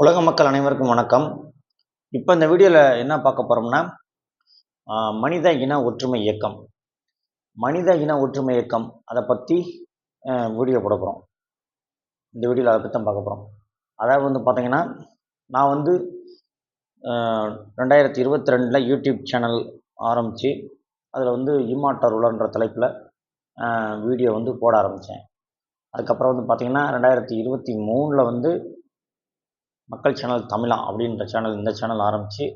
உலக மக்கள் அனைவருக்கும் வணக்கம். இப்போ இந்த வீடியோவில் என்ன பார்க்க போகிறோம்னா மனித இன ஒற்றுமை இயக்கம். மனித இன ஒற்றுமை இயக்கம் அதை பற்றி வீடியோ போட போகிறோம் இந்த வீடியோவில் அதை பற்றி தான் பார்க்க போகிறோம் அதாவது வந்து பார்த்தீங்கன்னா நான் வந்து ரெண்டாயிரத்தி இருபத்தி ரெண்டில் யூடியூப் சேனல் ஆரம்பித்து அதில் வந்து இம்மாட்டார் உலகன்ற தலைப்பில் வீடியோ வந்து போட ஆரம்பித்தேன் அதுக்கப்புறம் வந்து பார்த்திங்கன்னா ரெண்டாயிரத்தி இருபத்தி மூணில் வந்து மக்கள் சேனல் தமிழா அப்படின்ற சேனல் இந்த சேனல் ஆரம்பித்து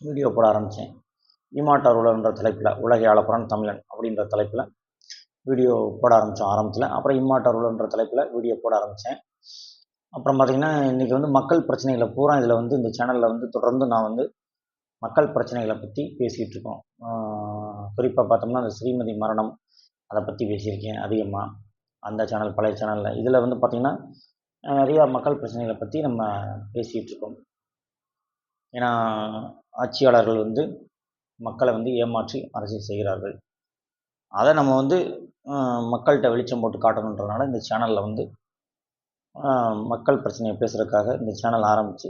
வீடியோ போட ஆரம்பித்தேன் ஈமாட்டார் உலகன்ற தலைப்பில் உலகை ஆளப்புறான் தமிழன் அப்படின்ற தலைப்பில் வீடியோ போட ஆரம்பித்தோம் ஆரம்பத்தில். அப்புறம் இம்மாட்டார் உலகன்ற தலைப்பில் வீடியோ போட ஆரம்பித்தேன் அப்புறம் பார்த்திங்கன்னா இன்றைக்கி வந்து மக்கள் பிரச்சனைகளை பூரா இதில் வந்து இந்த சேனலில் வந்து தொடர்ந்து நான் வந்து மக்கள் பிரச்சனைகளை பற்றி பேசிகிட்டு இருக்கோம். குறிப்பாக பார்த்தோம்னா அந்த ஸ்ரீமதி மரணம் அதை பற்றி பேசியிருக்கேன் அதிகமாக அந்த சேனல் பழைய சேனலில் இதில் வந்து பார்த்திங்கன்னா நிறையா மக்கள் பிரச்சனைகளை பற்றி நம்ம பேசிகிட்டு இருக்கோம். ஏன்னா ஆட்சியாளர்கள் வந்து மக்களை வந்து ஏமாற்றி அரசியல் செய்கிறார்கள். அதை நம்ம வந்து மக்கள்கிட்ட வெளிச்சம் போட்டு காட்டணுன்றதுனால இந்த சேனலில் வந்து மக்கள் பிரச்சனையை பேசுகிறதுக்காக இந்த சேனல் ஆரம்பித்து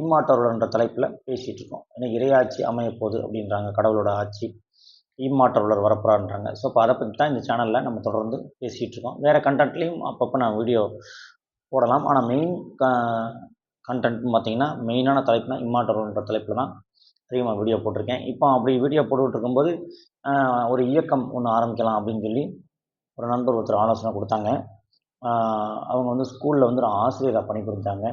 இம்மாற்றவர்கள்ன்ற தலைப்பில் பேசிகிட்டு இருக்கோம். ஏன்னா இறையாட்சி அமையப்போகுது அப்படின்றாங்க கடவுளோட ஆட்சி. இம்மாற்றவர்களர் வரப்போகிறான்றாங்க ஸோ இப்போ அதை பற்றி தான் இந்த சேனலில் நம்ம தொடர்ந்து பேசிகிட்டு இருக்கோம். வேறு கண்டென்ட்லேயும் அப்பப்போ நான் வீடியோ போடலாம். ஆனால் மெயின் க கண்டென்ட்னு பார்த்தீங்கன்னா மெயினான தலைப்புனா இம்மாட்டர்ன்ற தலைப்பில் தான் அதிகமாக வீடியோ போட்டிருக்கேன். இப்போ அப்படி வீடியோ போட்டுக்கிட்டு இருக்கும்போது ஒரு இயக்கம் ஒன்று ஆரம்பிக்கலாம் அப்படின்னு சொல்லி ஒரு நண்பர் ஒருத்தர் ஆலோசனை கொடுத்தாங்க. அவங்க வந்து ஸ்கூலில் வந்து ஒரு ஆசிரியராக பணிபுரிஞ்சாங்க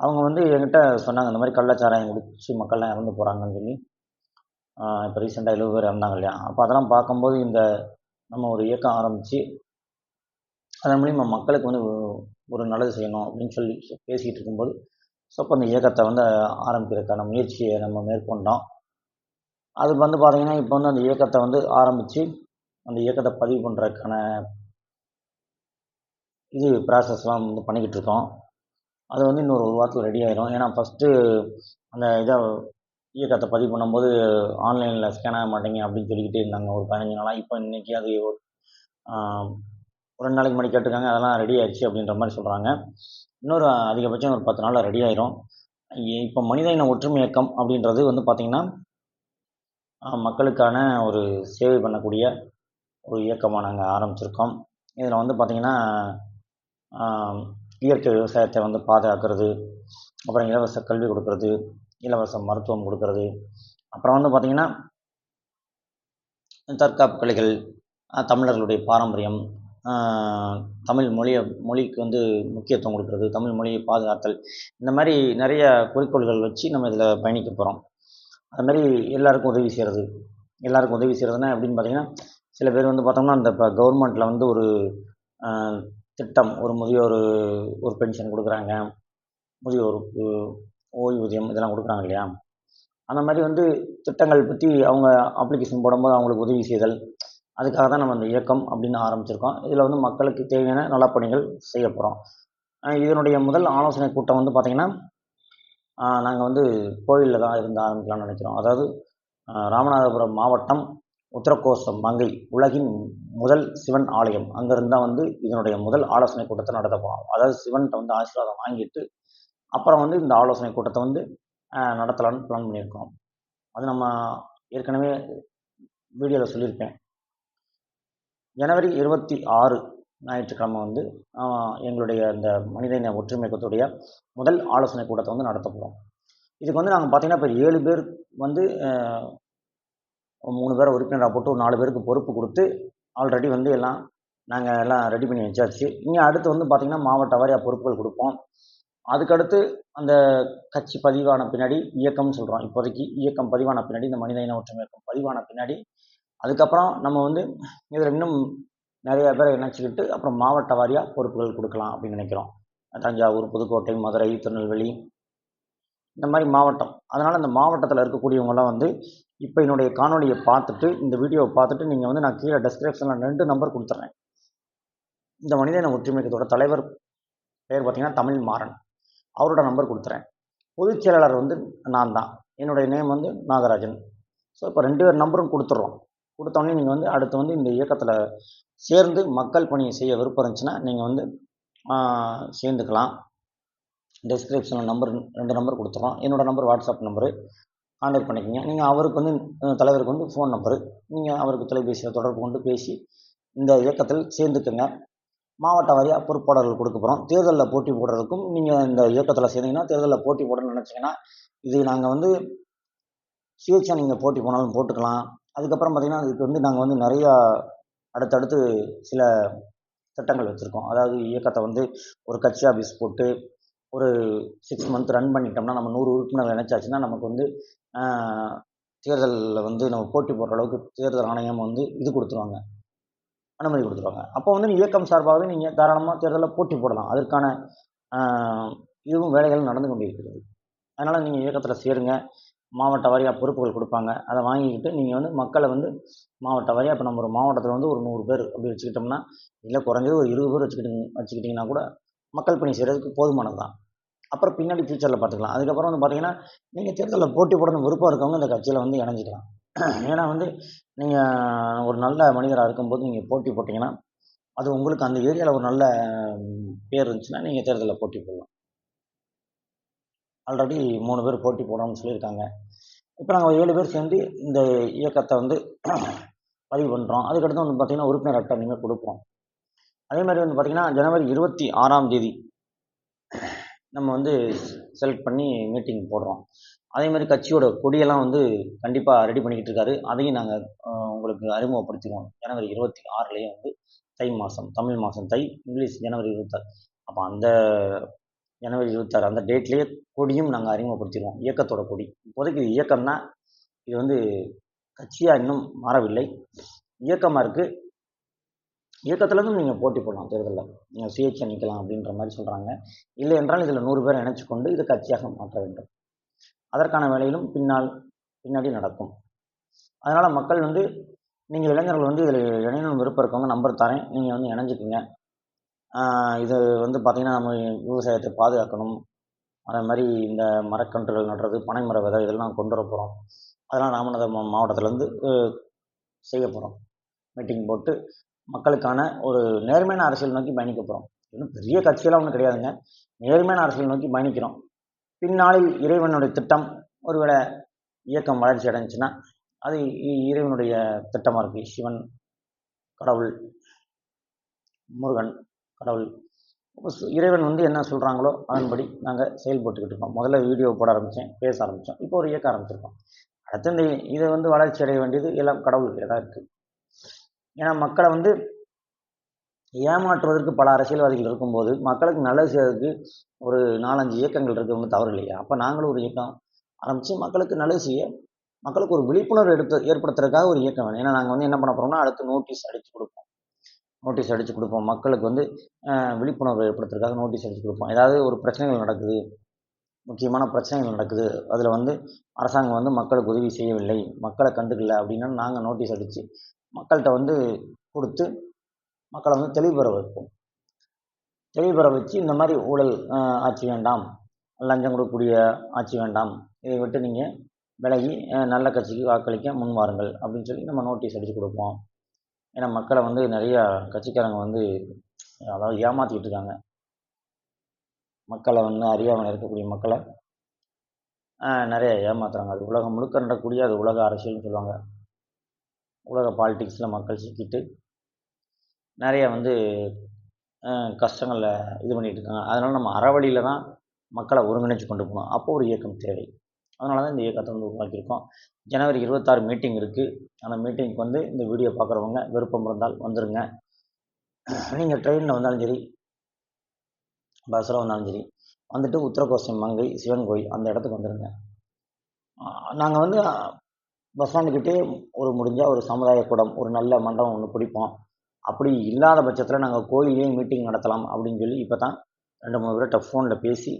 அவங்க வந்து என்கிட்ட சொன்னாங்க இந்த மாதிரி கள்ளச்சாராயம் குடிச்சு மக்கள்லாம் இறந்து போகிறாங்கன்னு சொல்லி. இப்போ ரீசெண்டாக எழுபது பேர் இறந்தாங்க இல்லையா? அப்போ அதெல்லாம் பார்க்கும்போது இந்த நம்ம ஒரு இயக்கம் ஆரம்பித்து அதன் மூலிமா மக்களுக்கு வந்து ஒரு- நல்லது செய்யணும் அப்படின்னு சொல்லி பேசிகிட்டு இருக்கும்போது ஸோ அப்போ அந்த இயக்கத்தை வந்து ஆரம்பிக்கிறதுக்கான முயற்சியை நம்ம மேற்கொண்டோம். அது வந்து பார்த்திங்கன்னா இப்போ வந்து அந்த இயக்கத்தை வந்து ஆரம்பித்து அந்த இயக்கத்தை பதிவு பண்ணுறதுக்கான இது ப்ராசஸ்லாம் வந்து பண்ணிக்கிட்டு இருக்கோம். அது வந்து இன்னொரு ஒரு வாரத்தில் ரெடி ஆயிரும். ஏன்னா ஃபஸ்ட்டு அந்த இதை இயக்கத்தை பதிவு பண்ணும்போது ஆன்லைனில் ஸ்கேன் ஆக மாட்டேங்க அப்படின்னு சொல்லிக்கிட்டே இருந்தாங்க ஒரு பதினஞ்சு நாளாக இப்போ இன்றைக்கி அது ஒரு ரெண்டு நாளைக்கு முன்னாடி கேட்டிருக்காங்க அதெல்லாம் ரெடி ஆயிடுச்சு அப்படின்ற மாதிரி சொல்கிறாங்க இன்னொரு அதிகபட்சம் ஒரு பத்து நாளில் ரெடி ஆயிரும். இப்போ மனித இன ஒற்றுமை இயக்கம் அப்படின்றது வந்து பார்த்திங்கன்னா மக்களுக்கான ஒரு சேவை பண்ணக்கூடிய ஒரு இயக்கமாக நாங்கள் ஆரம்பிச்சிருக்கோம். இதில் வந்து பார்த்திங்கன்னா இயற்கை விவசாயத்தை வந்து பாதுகாக்கிறது அப்புறம் இலவச கல்வி கொடுக்கறது இலவச மருத்துவம் கொடுக்கறது அப்புறம் வந்து பார்த்திங்கன்னா தற்காப்பு கலைகள் தமிழர்களுடைய பாரம்பரியம் தமிழ் மொழியை மொழிக்கு வந்து முக்கியத்துவம் கொடுக்கறது தமிழ் மொழியை பாதுகாத்தல் இந்த மாதிரி நிறைய குறிக்கோள்கள் வச்சு நம்ம இதில் பயணிக்க போகிறோம் அது மாதிரி எல்லாருக்கும் உதவி செய்கிறது எல்லாருக்கும் உதவி செய்கிறதுனா எப்படின்னு பார்த்தீங்கன்னா சில பேர் வந்து பார்த்தோம்னா அந்த இப்போ கவர்மெண்ட்டில் வந்து ஒரு திட்டம் ஒரு முதியோர் ஒரு பென்ஷன் கொடுக்குறாங்க முதியோருக்கு ஓய்வூதியம் இதெல்லாம் கொடுக்குறாங்க இல்லையா? அந்த மாதிரி வந்து திட்டங்கள் பற்றி அவங்க அப்ளிகேஷன் போடும்போது அவங்களுக்கு உதவி செய்தல் அதுக்காக தான் நம்ம இந்த இயக்கம் அப்படின்னு ஆரம்பிச்சிருக்கோம். இதில் வந்து மக்களுக்கு தேவையான நலப்பணிகள் செய்ய போகிறோம் இதனுடைய முதல் ஆலோசனை கூட்டம் வந்து பார்த்திங்கன்னா நாங்கள் வந்து கோவிலில் தான் இருந்து ஆரம்பிக்கலாம்னு நினைக்கிறோம். அதாவது ராமநாதபுரம் மாவட்டம் உத்தரகோசம் மங்கை உலகின் முதல் சிவன் ஆலயம். அங்கேருந்து தான் வந்து இதனுடைய முதல் ஆலோசனை கூட்டத்தை நடத்த போகிறோம் அதாவது சிவன்கிட்ட வந்து ஆசீர்வாதம் வாங்கிட்டு அப்புறம் வந்து இந்த ஆலோசனை கூட்டத்தை வந்து நடத்தலான்னு நடத்தலாம்னு பிளான் பண்ணியிருக்கோம். அது நம்ம ஏற்கனவே வீடியோவில் சொல்லியிருப்பேன். ஜனவரி இருபத்தி ஆறு ஞாயிற்றுக்கிழமை வந்து எங்களுடைய இந்த மனித இன ஒற்றுமைக்கத்துடைய முதல் ஆலோசனை கூட்டத்தை வந்து நடத்த போகிறோம் இதுக்கு வந்து நாங்கள் பார்த்தீங்கன்னா இப்போ ஏழு பேர் வந்து மூணு பேரை உறுப்பினராக போட்டு ஒரு நாலு பேருக்கு பொறுப்பு கொடுத்து ஆல்ரெடி வந்து எல்லாம் நாங்கள் எல்லாம் ரெடி பண்ணி வச்சாச்சு. இங்கே அடுத்து வந்து பார்த்திங்கன்னா மாவட்ட வாரியாக பொறுப்புகள் கொடுப்போம். அதுக்கடுத்து அந்த கட்சி பதிவான பின்னாடி இயக்கம்னு சொல்கிறோம் இப்போதைக்கு இயக்கம் பதிவான பின்னாடி இந்த மனித இன ஒற்றுமை இயக்கம் பதிவான பின்னாடி அதுக்கப்புறம் நம்ம வந்து இதில் இன்னும் நிறைய பேரை இணைச்சிக்கிட்டு அப்புறம் மாவட்ட வாரியாக பொறுப்புகள் கொடுக்கலாம் அப்படின்னு நினைக்கிறோம். தஞ்சாவூர் புதுக்கோட்டை மதுரை திருநெல்வேலி இந்த மாதிரி மாவட்டம். அதனால் இந்த மாவட்டத்தில் இருக்கக்கூடியவங்கலாம் வந்து இப்போ என்னுடைய காணொலியை பார்த்துட்டு இந்த வீடியோவை பார்த்துட்டு நீங்கள் வந்து நான் கீழே டெஸ்கிரிப்ஷனில் ரெண்டு நம்பர் கொடுத்துட்றேன் இந்த மனித ஒற்றுமைக்கத்தோட தலைவர் பெயர் பார்த்திங்கன்னா தமிழ் மாறன். அவரோட நம்பர் கொடுத்துறேன். பொதுச் செயலாளர் வந்து நான் தான் என்னுடைய நேம் வந்து நாகராஜன். ஸோ இப்போ ரெண்டு பேர் நம்பரும் கொடுத்துட்றோம் கொடுத்தோடனே நீங்கள் வந்து அடுத்து வந்து இந்த இயக்கத்தில் சேர்ந்து மக்கள் பணியை செய்ய விருப்பம் இருந்துச்சுன்னா நீங்கள் வந்து சேர்ந்துக்கலாம். டிஸ்கிரிப்ஷனில் நம்பர் ரெண்டு நம்பர் கொடுத்துருவோம் என்னோடய நம்பர் வாட்ஸ்அப் நம்பரு கான்டாக்ட் பண்ணிக்கோங்க. நீங்கள் அவருக்கு வந்து தலைவருக்கு வந்து ஃபோன் நம்பரு நீங்கள் அவருக்கு தொலைபேசியில் தொடர்பு கொண்டு பேசி இந்த இயக்கத்தில் சேர்ந்துக்குங்க. மாவட்ட வாரியாக பொறுப்பாளர்கள் கொடுக்க போகிறோம் தேர்தலில் போட்டி போடுறதுக்கும் நீங்கள் இந்த இயக்கத்தில் சேர்ந்தீங்கன்னா தேர்தலில் போட்டி போடணும்னு நினச்சிங்கன்னா இது நாங்கள் வந்து சுயேட்சா நீங்கள் போட்டி போனாலும் போட்டுக்கலாம். அதுக்கப்புறம் பார்த்திங்கன்னா இதுக்கு வந்து நாங்கள் வந்து நிறையா அடுத்தடுத்து சில திட்டங்கள் வச்சுருக்கோம். அதாவது இயக்கத்தை வந்து ஒரு கட்சி ஆஃபீஸ் போட்டு ஒரு சிக்ஸ் மந்த் ரன் பண்ணிட்டோம்னா நம்ம நூறு உறுப்பினர்கள் நினச்சாச்சுன்னா நமக்கு வந்து தேர்தலில் வந்து நம்ம போட்டி போடுற அளவுக்கு தேர்தல் ஆணையம் வந்து இது கொடுத்துருவாங்க. அனுமதி கொடுத்துருவாங்க. அப்போ வந்து இயக்கம் சார்பாகவே நீங்கள் தாராளமாக தேர்தலில் போட்டி போடலாம். அதற்கான இதுவும் வேலைகள் நடந்து கொண்டிருக்கிறது. அதனால் நீங்கள் இயக்கத்தில் சேருங்க. மாவட்ட வாரியாக பொறுப்புகள் கொடுப்பாங்க. அதை வாங்கிக்கிட்டு நீங்கள் வந்து மக்களை வந்து மாவட்ட வாரியாக இப்போ நம்ம ஒரு மாவட்டத்தில் வந்து ஒரு நூறு பேர் அப்படி வச்சுக்கிட்டோம்னா இல்லை குறைஞ்சது ஒரு இருபது பேர் வச்சுக்கிட்டு வச்சுக்கிட்டிங்கன்னா கூட மக்கள் பணி செய்கிறதுக்கு போதுமானது தான் அப்புறம் பின்னாடி ஃபியூச்சரில் பார்த்துக்கலாம். அதுக்கப்புறம் வந்து பார்த்தீங்கன்னா நீங்கள் தேர்தலில் போட்டி போடணும் விருப்பம் இருக்கவங்க இந்த கட்சியில் வந்து இணைஞ்சிக்கலாம். ஏன்னா வந்து நீங்கள் ஒரு நல்ல மனிதராக இருக்கும்போது நீங்கள் போட்டி போட்டிங்கன்னா அது உங்களுக்கு அந்த ஏரியாவில் ஒரு நல்ல பேர் இருந்துச்சுன்னா நீங்கள் தேர்தலில் போட்டி போடலாம். ஆல்ரெடி மூணு பேர் போட்டி போடணும்னு சொல்லியிருக்காங்க. இப்போ நாங்கள் ஏழு பேர் சேர்ந்து இந்த இயக்கத்தை வந்து பதிவு பண்ணுறோம் அதுக்கடுத்து வந்து பார்த்திங்கன்னா உறுப்பினர் அட்டை நீங்கள் கொடுப்போம். அதே மாதிரி வந்து பார்த்திங்கன்னா ஜனவரி இருபத்தி ஆறாம் தேதி நம்ம வந்து செலக்ட் பண்ணி மீட்டிங் போடுறோம். அதே மாதிரி கட்சியோட கொடியெல்லாம் வந்து கண்டிப்பாக ரெடி பண்ணிக்கிட்டு இருக்காரு. அதையும் நாங்கள் உங்களுக்கு அறிமுகப்படுத்திடுவோம். ஜனவரி இருபத்தி ஆறுலேயே வந்து தை மாதம் தமிழ் மாதம் தை இங்கிலீஷ் ஜனவரி இருபத்தாறு அப்போ அந்த ஜனவரி இருபத்தாறு அந்த டேட்லேயே கொடியும் நாங்கள் அறிமுகப்படுத்திடுவோம். இயக்கத்தோட கொடி. இப்போதைக்கு இது இயக்கம்னா இது வந்து கட்சியாக இன்னும் மாறவில்லை. இயக்கமாக இருக்குது இயக்கத்துலேருந்து நீங்கள் போட்டி போடலாம் தேர்தலில். நீங்கள் சுயேட்சை நிற்கலாம் அப்படின்ற மாதிரி சொல்கிறாங்க இல்லை என்றால் இதில் நூறு பேர் இணைச்சு கொண்டு இதை கட்சியாக மாற்ற வேண்டும். அதற்கான வேலையிலும் பின்னால் பின்னாடி நடக்கும். அதனால் மக்கள் வந்து நீங்கள் இளைஞர்கள் வந்து இதில் இணையணும் விருப்பம் இருக்கவங்க நம்பர் தரேன். நீங்கள் வந்து இணைஞ்சிக்கங்க. இது வந்து பார்த்திங்கன்னா நம்ம விவசாயத்தை பாதுகாக்கணும். அதே மாதிரி இந்த மரக்கன்றுகள் நடுறது பனைமர விதை இதெல்லாம் கொண்டு வர போகிறோம் அதெல்லாம் ராமநாதபுரம் மாவட்டத்துலேருந்து செய்ய போகிறோம் மீட்டிங் போட்டு மக்களுக்கான ஒரு நேர்மையான அரசியல் நோக்கி பயணிக்க போகிறோம் இன்னும் பெரிய கட்சியெல்லாம் ஒன்றும் கிடையாதுங்க. நேர்மையான அரசியல் நோக்கி பயணிக்கிறோம். பின்னாளில் இறைவனுடைய திட்டம் ஒருவேளை இயக்கம் வளர்ச்சி அடைஞ்சுன்னா அது இ- இறைவனுடைய திட்டமாக இருக்குது சிவன் கடவுள் முருகன் கடவுள். இறைவன் வந்து என்ன சொல்கிறாங்களோ அதன்படி நாங்கள் செயல்பட்டுக்கிட்டு இருக்கோம். முதல்ல வீடியோ போட ஆரம்பித்தேன் பேச ஆரம்பித்தோம் இப்போ ஒரு இயக்க ஆரம்பிச்சிருக்கோம். அடுத்து இந்த இதை வந்து வளர்ச்சி அடைய வேண்டியது எல்லாம் கடவுளுக்கு தான் இருக்குது ஏன்னா மக்களை வந்து ஏமாற்றுவதற்கு பல அரசியல்வாதிகள் இருக்கும்போது மக்களுக்கு நல்லது செய்வதற்கு ஒரு நாலஞ்சு இயக்கங்கள் இருக்கிறது ஒன்றும் தவறு இல்லையா? அப்போ நாங்களும் ஒரு இயக்கம் ஆரம்பித்து மக்களுக்கு நல்லது செய்ய மக்களுக்கு ஒரு விழிப்புணர்வு எடுத்து ஏற்படுத்துறதுக்காக ஒரு இயக்கம் வேணும். ஏன்னா நாங்கள் வந்து என்ன பண்ண போகிறோம்னா அடுத்து நோட்டீஸ் அடித்து கொடுப்போம். நோட்டீஸ் அடித்து கொடுப்போம். மக்களுக்கு வந்து விழிப்புணர்வு ஏற்படுத்துறதுக்காக நோட்டீஸ் அடித்து கொடுப்போம். ஏதாவது ஒரு பிரச்சனைகள் நடக்குது முக்கியமான பிரச்சனைகள் நடக்குது அதில் வந்து அரசாங்கம் வந்து மக்களுக்கு உதவி செய்யவில்லை மக்களை கண்டுக்கல அப்படின்னா நாங்கள் நோட்டீஸ் அடித்து மக்கள்கிட்ட வந்து கொடுத்து மக்களை வந்து தெளிவு பெற வைப்போம். தெளிவு பெற வச்சு இந்த மாதிரி ஊழல் ஆட்சி வேண்டாம் லஞ்சம் கொடுக்கக்கூடிய ஆட்சி வேண்டாம் இதை விட்டு நீங்கள் விலகி நல்ல கட்சிக்கு வாக்களிக்க முன் வாருங்கள் அப்படின்னு சொல்லி நம்ம நோட்டீஸ் அடித்து கொடுப்போம். ஏன்னா மக்களை வந்து நிறையா கட்சிக்காரங்க வந்து அதாவது ஏமாற்றிக்கிட்டு இருக்காங்க. மக்களை வந்து அறியாமல் இருக்கக்கூடிய மக்களை நிறைய ஏமாத்துறாங்க. அது உலகம் முழுக்க நடக்கக்கூடிய அது உலக அரசியல்னு சொல்லுவாங்க. உலக பாலிட்டிக்ஸில் மக்கள் சிக்கிட்டு நிறைய வந்து கஷ்டங்களில் இது பண்ணிகிட்டு இருக்காங்க. அதனால் நம்ம அறவழியில் தான் மக்களை ஒருங்கிணைச்சு கொண்டு போகணும். அப்போ ஒரு இயக்கம் தேவை. அதனால தான் இந்த இயக்கத்தை வந்து உருவாக்கியிருக்கோம். ஜனவரி இருபத்தாறு மீட்டிங் இருக்குது அந்த மீட்டிங்க்கு வந்து இந்த வீடியோ பார்க்குறவங்க விருப்பம் இருந்தால் வந்துடுங்க நீங்கள் ட்ரெயினில் வந்தாலும் சரி பஸ்ஸில் வந்தாலும் சரி வந்துட்டு உத்தரகோசை மங்கை சிவன் கோயில் அந்த இடத்துக்கு வந்துடுங்க நாங்கள் வந்து பஸ் ஸ்டாண்டுக்கிட்டே ஒரு முடிஞ்சால் ஒரு சமுதாய கூடம் ஒரு நல்ல மண்டபம் ஒன்று பிடிப்போம். அப்படி இல்லாத பட்சத்தில் நாங்கள் கோயிலே மீட்டிங் நடத்தலாம் அப்படின்னு சொல்லி இப்போ தான் ரெண்டு மூணு பேர்கிட்ட ஃபோனில் பேசி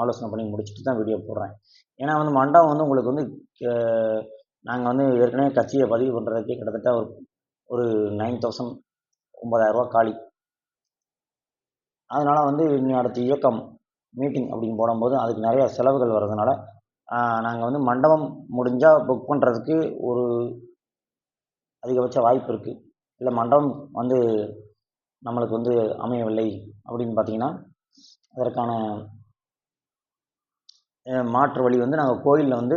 ஆலோசனை பண்ணி முடிச்சுட்டு தான் வீடியோ போடுறேன். ஏன்னா வந்து மண்டபம் வந்து உங்களுக்கு வந்து நாங்கள் வந்து ஏற்கனவே கட்சியை பதிவு பண்ணுறதுக்கே கிட்டத்தட்ட ஒரு ஒரு நைன் தௌசண்ட் ஒம்பதாயிரரூவா காலி. அதனால் வந்து இனி அடுத்த இயக்கம் மீட்டிங் அப்படின்னு போடும்போது அதுக்கு நிறைய செலவுகள் வர்றதுனால நாங்கள் வந்து மண்டபம் முடிஞ்சால் புக் பண்ணுறதுக்கு ஒரு அதிகபட்ச வாய்ப்பு இருக்குது இல்லை மண்டபம் வந்து நம்மளுக்கு வந்து அமையவில்லை அப்படின்னு பார்த்தீங்கன்னா அதற்கான மாற்று வழி வந்து நாங்கள் கோயிலில் வந்து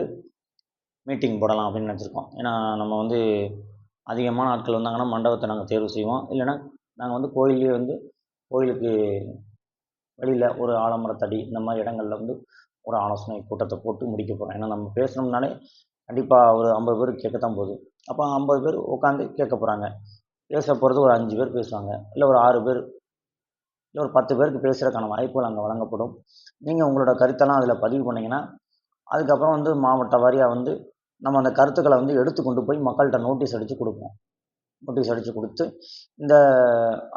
மீட்டிங் போடலாம் அப்படின்னு நினச்சிருக்கோம். ஏன்னா நம்ம வந்து அதிகமான ஆட்கள் வந்தாங்கன்னா மண்டபத்தை நாங்கள் தேர்வு செய்வோம். இல்லைன்னா நாங்கள் வந்து கோயிலே வந்து கோயிலுக்கு வெளியில் ஒரு ஆலமரத்தடி இந்த மாதிரி இடங்கள்ல வந்து ஒரு ஆலோசனை கூட்டத்தை போட்டு முடிக்க போகிறோம் ஏன்னா நம்ம பேசணும்னாலே கண்டிப்பாக ஒரு ஐம்பது பேர் கேட்கத்தான் போகுது. அப்போ ஐம்பது பேர் உட்காந்து கேட்க போகிறாங்க பேச போகிறது ஒரு அஞ்சு பேர் பேசுவாங்க. இல்லை ஒரு ஆறு பேர் இல்லை ஒரு பத்து பேருக்கு பேசுகிறதுக்கான வாய்ப்புகள் அங்கே வழங்கப்படும். நீங்கள் உங்களோட கருத்தெல்லாம் அதில் பதிவு பண்ணிங்கன்னா அதுக்கப்புறம் வந்து மாவட்ட வாரியாக வந்து நம்ம அந்த கருத்துக்களை வந்து எடுத்து கொண்டு போய் மக்கள்கிட்ட நோட்டீஸ் அடித்து கொடுப்போம். நோட்டீஸ் அடித்து கொடுத்து இந்த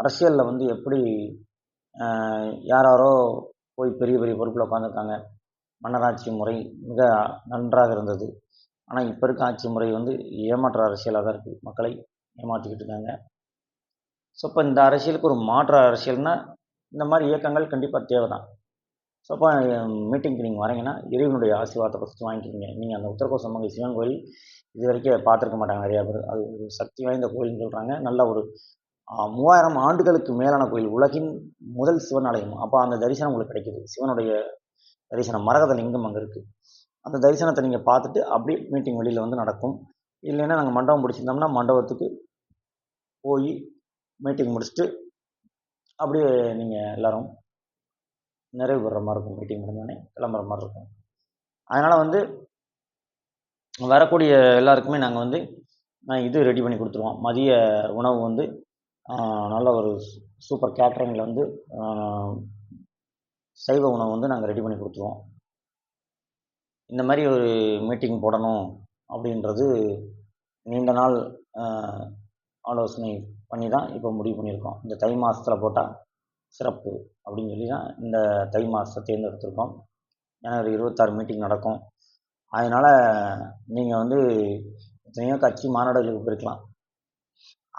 அரசியலில் வந்து எப்படி யாராரோ போய் பெரிய பெரிய பொறுப்பில் உட்காந்துருக்காங்க மன்னராட்சி முறை மிக நன்றாக இருந்தது. ஆனால் இப்போ இருக்க ஆட்சி முறை வந்து ஏமாற்ற அரசியலாக தான் இருக்குது மக்களை ஏமாற்றிக்கிட்டு இருக்காங்க. ஸோ இப்போ இந்த அரசியலுக்கு ஒரு மாற்று அரசியல்னால் இந்த மாதிரி இயக்கங்கள் கண்டிப்பாக தேவை தான் ஸோ அப்போ மீட்டிங்க்கு நீங்கள் வரீங்கன்னா இறைவனுடைய ஆசீர்வாதத்தை ஃபஸ்ட்டு வாங்கிக்கிறீங்க நீங்கள் அந்த உத்தரகோசமங்கை சிவன் கோயில் இது வரைக்கும் பார்த்துருக்க மாட்டாங்க நிறையா பேர். அது ஒரு சக்தி வாய்ந்த கோயில்னு சொல்கிறாங்க நல்ல ஒரு மூவாயிரம் ஆண்டுகளுக்கு மேலான கோயில். உலகின் முதல் சிவன் ஆலயம். அப்போ அந்த தரிசனம் உங்களுக்கு கிடைக்குது. சிவனுடைய தரிசனம் மரகத லிங்கம் அங்கே இருக்குது அந்த தரிசனத்தை நீங்கள் பார்த்துட்டு அப்படியே மீட்டிங் வெளியில் வந்து நடக்கும். இல்லைன்னா நாங்கள் மண்டபம் பிடிச்சிருந்தோம்னா மண்டபத்துக்கு போய் மீட்டிங் முடிச்சுட்டு அப்படியே நீங்கள் எல்லாரும் நிறைவு பெறுற மாதிரி இருக்கும். மீட்டிங் முடிஞ்சோடனே கிளம்புற மாதிரி இருக்கும். அதனால் வந்து வரக்கூடிய எல்லாருக்குமே நாங்கள் வந்து இது ரெடி பண்ணி கொடுத்துருவோம். மதிய உணவு வந்து நல்ல ஒரு சூப்பர் கேட்ரிங்கில் வந்து சைவ உணவு வந்து நாங்கள் ரெடி பண்ணி கொடுத்துருவோம். இந்த மாதிரி ஒரு மீட்டிங் போடணும் அப்படின்றது நீண்ட நாள் ஆலோசனை பண்ணி தான் இப்போ முடிவு பண்ணியிருக்கோம். இந்த தை மாதத்தில் போட்டால் சிறப்பு அப்படின்னு சொல்லி தான் இந்த தை மாதத்தை தேர்ந்தெடுத்திருக்கோம். ஜனவரி இருபத்தாறு மீட்டிங் நடக்கும். அதனால் நீங்கள் வந்து எத்தனையோ கட்சி மாநாடுகளுக்கு போயிருக்கலாம்.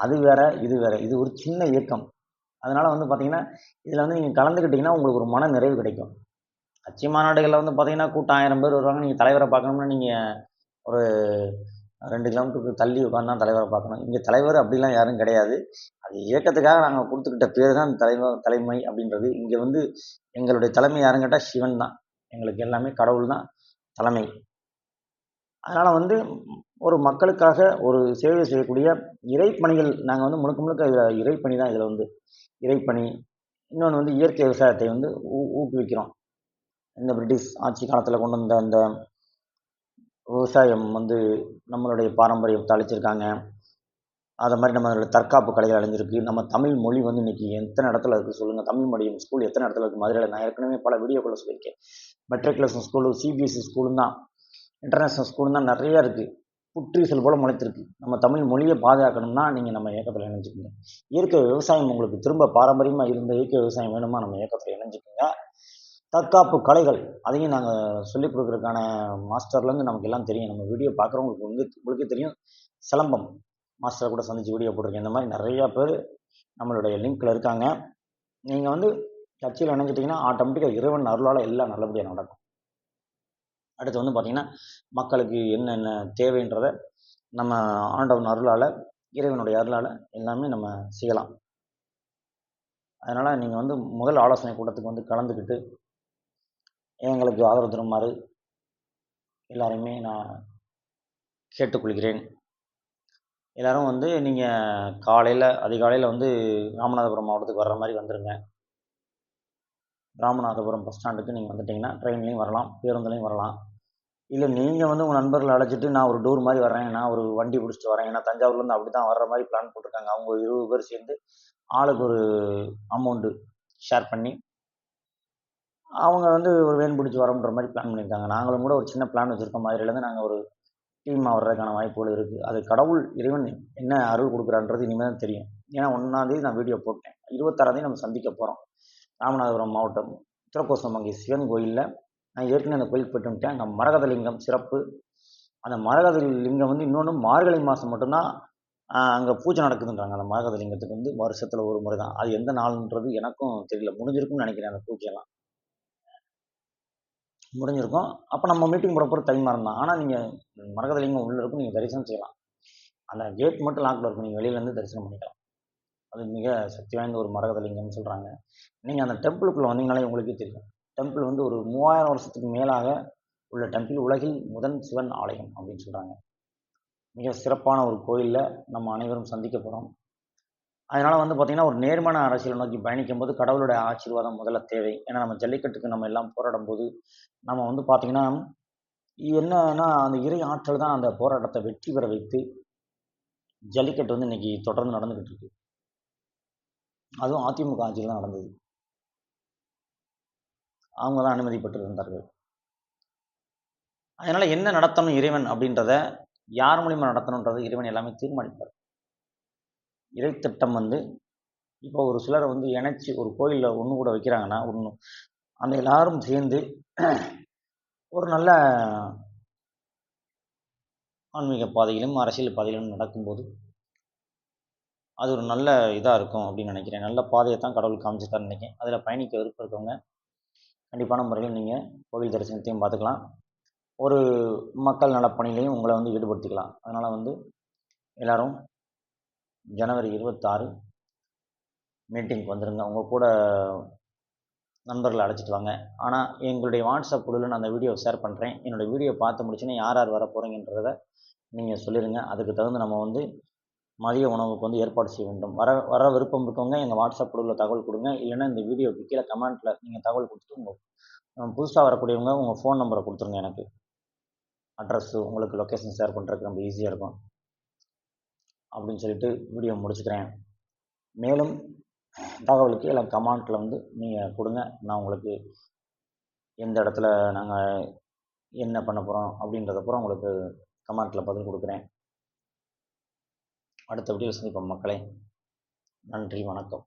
அது வேற இது வேற. இது ஒரு சின்ன இயக்கம். அதனால் வந்து பார்த்தீங்கன்னா இதில் வந்து நீங்கள் கலந்துக்கிட்டிங்கன்னா உங்களுக்கு ஒரு மன நிறைவு கிடைக்கும். கட்சி மாநாடுகளில் வந்து பார்த்தீங்கன்னா கூட்டம் ஆயிரம் பேர் வருவாங்க. நீங்கள் தலைவரை பார்க்கணும்னா நீங்கள் ஒரு ரெண்டு கிலோமீட்டருக்கு தள்ளி உட்காந்து தலைவரை பார்க்கணும். இங்கே தலைவர் அப்படிலாம் யாரும் கிடையாது. அது இயக்கத்துக்காக நாங்கள் கொடுத்துக்கிட்ட பேர் தான் தலைவர் தலைமை அப்படின்றது. இங்கே வந்து எங்களுடைய தலைமை யாருன்னு கேட்டால் சிவன் தான். எங்களுக்கு எல்லாமே கடவுள் தான். தலைமை. அதனால் வந்து ஒரு மக்களுக்காக ஒரு சேவை செய்யக்கூடிய இறைப்பணிகள் நாங்கள் வந்து முழுக்க முழுக்க இதில் இறைப்பணி தான் இதில் வந்து. இறைப்பணி. இன்னொன்று வந்து இயற்கை விவசாயத்தை வந்து ஊ ஊக்குவிக்கிறோம். இந்த பிரிட்டிஷ் ஆட்சி காலத்தில் கொண்டு வந்த அந்த விவசாயம் வந்து நம்மளுடைய பாரம்பரியம் அழிச்சிருக்காங்க அதை மாதிரி நம்மளுடைய தற்காப்பு கலைகள் அழிஞ்சிருக்கு. நம்ம தமிழ் மொழி வந்து இன்னைக்கு எத்தனை இடத்துல இருக்குது சொல்லுங்கள் தமிழ் மொழியும் ஸ்கூல் எத்தனை இடத்துல இருக்குது மதுரையில் நான் ஏற்கனவே பல வீடியோக்குள்ள சொல்லியிருக்கேன். மெட்ரிகுலேஷன் ஸ்கூலு சிபிஎஸ்சி ஸ்கூலும் தான். இன்டர்நேஷ்னல் ஸ்கூலும் தான் நிறையா இருக்குது புற்றீசல் போல் முளைத்திருக்கு. நம்ம தமிழ் மொழியை பாதுகாக்கணும்னா நீங்கள் நம்ம இயக்கத்தில் இணைஞ்சுக்கோங்க. இயற்கை விவசாயம் உங்களுக்கு திரும்ப பாரம்பரியமாக இருந்த இயற்கை விவசாயம் வேணுமா? நம்ம இயக்கத்தில் இணைஞ்சுக்கோங்க. தற்காப்பு கலைகள் அதையும் நாங்கள் சொல்லிக் கொடுக்குறதுக்கான மாஸ்டர்லேருந்து நமக்கு எல்லாம் தெரியும். நம்ம வீடியோ பார்க்குறவங்களுக்கு வந்து உங்களுக்கே தெரியும். சிலம்பம் மாஸ்டரை கூட சந்திச்சு வீடியோ போட்டிருக்கேன். இந்த மாதிரி நிறையா பேர் நம்மளுடைய லிங்க்கில் இருக்காங்க. நீங்கள் வந்து கட்சியில் இணைஞ்சிட்டிங்கன்னா ஆட்டோமேட்டிக்காக இறைவன் அருளால் எல்லாம் நல்லபடியாக நடக்கும். அடுத்து வந்து பார்த்திங்கன்னா மக்களுக்கு என்னென்ன தேவைன்றதை நம்ம ஆண்டவன் அருளால் இறைவனுடைய அருளால் எல்லாமே நம்ம செய்யலாம். அதனால் நீங்கள் வந்து முதல் ஆலோசனை கூட்டத்துக்கு வந்து கலந்துக்கிட்டு எங்களுக்கு ஆதரவு தருமாறு எல்லாரையுமே நான் கேட்டுக்கொள்கிறேன். எல்லோரும் வந்து நீங்கள் காலையில் அதிகாலையில் வந்து ராமநாதபுரம் மாவட்டத்துக்கு வர்ற மாதிரி வந்துடுங்க ராமநாதபுரம் பஸ் ஸ்டாண்டுக்கு நீங்கள் வந்துட்டிங்கன்னா ட்ரெயின்லேயும் வரலாம் பேருந்துலையும் வரலாம். இல்லை நீங்கள் வந்து உங்கள் நண்பர்களை அழைச்சிட்டு நான் ஒரு டூர் மாதிரி வரேன் நான் ஒரு வண்டி பிடிச்சிட்டு வரேன் ஏன்னா தஞ்சாவூர்லேருந்து அப்படி தான் வர்ற மாதிரி பிளான் போட்டிருக்காங்க. அவங்க இருபது பேர் சேர்ந்து ஆளுக்கு ஒரு அமௌண்ட்டு ஷேர் பண்ணி அவங்க வந்து ஒரு வேன் பிடிச்சி வரோன்ற மாதிரி பிளான் பண்ணியிருக்காங்க. நாங்களும் கூட ஒரு சின்ன பிளான் வச்சுருக்க மாதிரிலேருந்து நாங்கள் ஒரு டீமாக வர்றதுக்கான வாய்ப்புகள் இருக்குது அது கடவுள் இறைவன் என்ன அருள் கொடுக்குறான்றது இனிமேல் தான் தெரியும். ஏன்னா ஒன்றாந்தேதி நான் வீடியோ போட்டேன். இருபத்தாறாந்தேதி நம்ம சந்திக்க போகிறோம் ராமநாதபுரம் மாவட்டம் திருக்கோசமங்கை சிவன் கோயிலில் நான் ஏற்கனவே அந்த கோயிலுக்கு போயிட்டு வந்துட்டேன். அங்கே மரகதலிங்கம் சிறப்பு. அந்த மரகத லிங்கம் வந்து இன்னொன்று மார்கழி மாதம் மட்டும்தான் அங்கே பூஜை நடக்குதுன்றாங்க. அந்த மரகதலிங்கத்துக்கு வந்து வருஷத்தில் ஒரு முறை தான். அது எந்த நாள்ன்றது எனக்கும் தெரியல. முடிஞ்சிருக்கும்னு நினைக்கிறேன் அந்த பூஜையெல்லாம். முடிஞ்சிருக்கும். அப்போ நம்ம மீட்டிங் போட போகிற தை மரம் தான் ஆனால் நீங்கள் மரகதலிங்கம் உள்ளே இருக்கும் நீங்கள் தரிசனம் செய்யலாம். அந்த கேட் மட்டும் லாக்கில் இருக்கும் நீங்கள் வெளியிலேருந்து தரிசனம் பண்ணிக்கலாம். அது மிக சக்தி வாய்ந்த ஒரு மரகதலிங்கம்னு சொல்கிறாங்க நீங்கள் அந்த டெம்பிளுக்குள்ளே வந்தீங்கனாலே உங்களுக்கே தெரியும். டெம்பிள் வந்து ஒரு மூவாயிரம் வருஷத்துக்கு மேலாக உள்ள டெம்பிள் உலகில் முதன் சிவன் ஆலயம் அப்படின்னு சொல்கிறாங்க மிக சிறப்பான ஒரு கோயிலில் நம்ம அனைவரும் சந்திக்க போகிறோம் அதனால் வந்து பார்த்திங்கன்னா ஒரு நேர்மன அரசியலை நோக்கி பயணிக்கும் போது கடவுளுடைய ஆசீர்வாதம் முதல்ல தேவை. ஏன்னா நம்ம ஜல்லிக்கட்டுக்கு நம்ம எல்லாம் போராடும் போது நம்ம வந்து பார்த்திங்கன்னா என்னன்னா அந்த இறை ஆற்றல் தான் அந்த போராட்டத்தை வெற்றி பெற வைத்து ஜல்லிக்கட்டு வந்து இன்னைக்கு தொடர்ந்து நடந்துக்கிட்டு இருக்கு. அதுவும் அதிமுக ஆட்சியில் தான் நடந்தது. அவங்க தான் அனுமதி பெற்றிருந்தார்கள் அதனால் என்ன நடத்தணும் இறைவன் அப்படின்றத யார் மூலிமா நடத்தணுன்றது இறைவன் எல்லாமே தீர்மானிப்பார். இறைத்திட்டம் வந்து இப்போ ஒரு சிலரை வந்து இணைச்சி ஒரு கோயிலில் ஒன்று கூட வைக்கிறாங்கன்னா ஒன்று அந்த எல்லாரும் சேர்ந்து ஒரு நல்ல ஆன்மீக பாதையிலும் அரசியல் பாதையிலும் நடக்கும்போது அது ஒரு நல்ல இதாக இருக்கும் அப்படின்னு நினைக்கிறேன். நல்ல பாதையை தான் கடவுள் காமிச்சிருக்காருன்னு நினைக்கிறேன். அதில் பயணிக்க விருப்பம் இருக்கவங்க கண்டிப்பான முறையில் நீங்கள் கோவில் தரிசனத்தையும் பார்த்துக்கலாம். ஒரு மக்கள் நலப்பணியிலையும் உங்களை வந்து ஈடுபடுத்திக்கலாம். அதனால் வந்து எல்லோரும் ஜனவரி இருபத்தாறு மீட்டிங்க்கு வந்துடுங்க உங்கள் கூட நண்பர்களை அழைச்சிட்டு வாங்க. ஆனால் எங்களுடைய வாட்ஸ்அப் குழுவில் நான் அந்த வீடியோ ஷேர் பண்ணுறேன் என்னோடய வீடியோ பார்த்து முடிச்சுன்னா யார் யார் வர போகிறீங்கன்றத நீங்கள் சொல்லிடுங்க அதுக்கு தகுந்த நம்ம வந்து மதிய உணவுக்கு வந்து ஏற்பாடு செய்ய வேண்டும். வர வர விருப்பம் இருக்கவங்க எங்கள் வாட்ஸ்அப் குழுவில் தகவல் கொடுங்க. இல்லைன்னா இந்த வீடியோக்கு கீழே கமெண்ட்டில் நீங்கள் தகவல் கொடுத்துட்டு உங்கள் புதுசாக வரக்கூடியவங்க உங்கள் ஃபோன் நம்பரை கொடுத்துருங்க எனக்கு. அட்ரஸ்ஸு உங்களுக்கு லொக்கேஷன் ஷேர் பண்ணுறதுக்கு ரொம்ப ஈஸியாக இருக்கும். அப்படின்னு சொல்லிட்டு வீடியோ முடிச்சுக்கிறேன். மேலும் தகவலுக்கு எல்லாம் கமெண்ட்டில் வந்து நீங்கள் கொடுங்க. நான் உங்களுக்கு எந்த இடத்துல நாங்கள் என்ன பண்ண போகிறோம் அப்படின்றதப்புறம் உங்களுக்கு கமெண்ட்டில் பதில் கொடுக்குறேன். அடுத்த வீடியோ சந்திப்போம் மக்களே. நன்றி வணக்கம்.